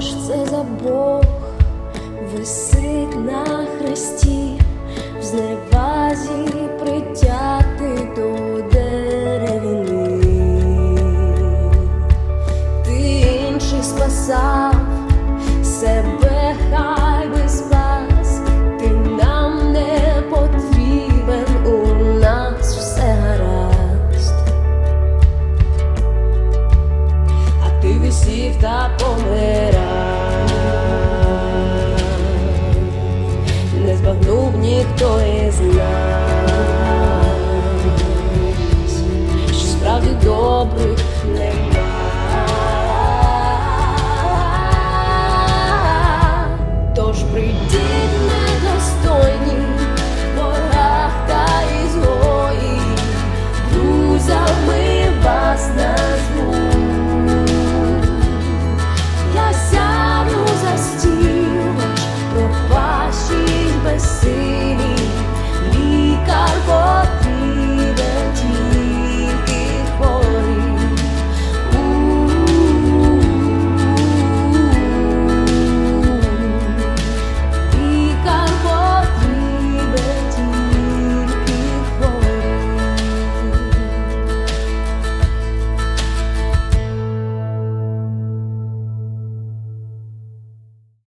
Ж це за Бог висить на хресті, в зневазі притяти до деревини, ти інший спасав себе хай.